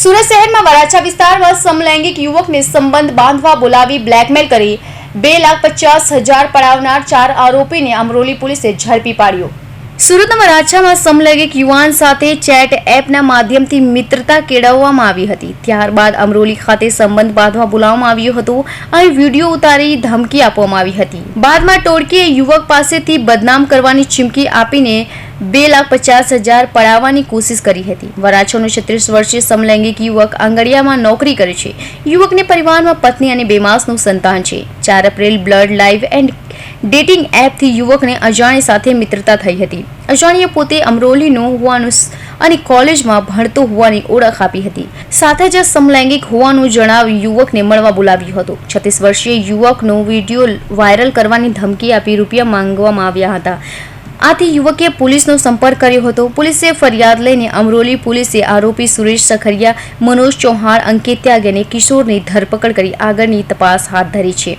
સુરત શહેરમાં વરાછા વિસ્તારમાં સમલૈંગિક યુવકને સંબંધ બાંધવા બોલાવી બ્લેકમેલ કરી બે લાખ પચાસ હજાર પડાવનાર ચાર આરોપીને અમરોલી પોલીસે ઝડપી પાડ્યો. સુરતના વરાછામાં સમલૈંગિક યુવાન સાથે ચેટ એપના માધ્યમથી મિત્રતા કેળવવામાં આવી હતી. ત્યારબાદ અમરોલી ખાતે સંબંધ બાંધવા બોલાવવામાં આવ્યો હતો અને વીડિયો ઉતારી ધમકી આપવામાં આવી હતી. બાદમાં ટોળકીએ યુવક પાસેથી બદનામ કરવાની ચીમકી આપીને બે લાખ પચાસ હજાર પડાવવાની કોશિશ કરી હતી. વરાછાનો છત્રીસ વર્ષીય સમલૈંગિક યુવક આંગડિયામાં નોકરી કરે છે. યુવકને પરિવારમાં પત્ની અને બે માસનું સંતાન છે. ચાર April blood live and dating એપથી યુવકને અજાણી સાથે મિત્રતા થઈ હતી. અજાણીએ પોતે અમરોલીનો હોવાનું અને કોલેજમાં ભણતો હોવાની ઓળખ આપી હતી. સાથે જ સમલૈંગિક હોવાનું જણાવી યુવકને મળવા બોલાવ્યો હતો. છત્રીસ વર્ષીય યુવકનો વીડિયો વાયરલ કરવાની ધમકી આપી રૂપિયા માંગવામાં આવ્યા હતા. આથી યુવકે પોલીસનો સંપર્ક કર્યો હતો. પોલીસે ફરિયાદ લઈને અમરોલી પોલીસે આરોપી સુરેશ સખરિયા, મનોજ ચૌહાણ અંકિત ત્યાગ અને કિશોરની ધરપકડ કરી આગળની તપાસ હાથ ધરી છે.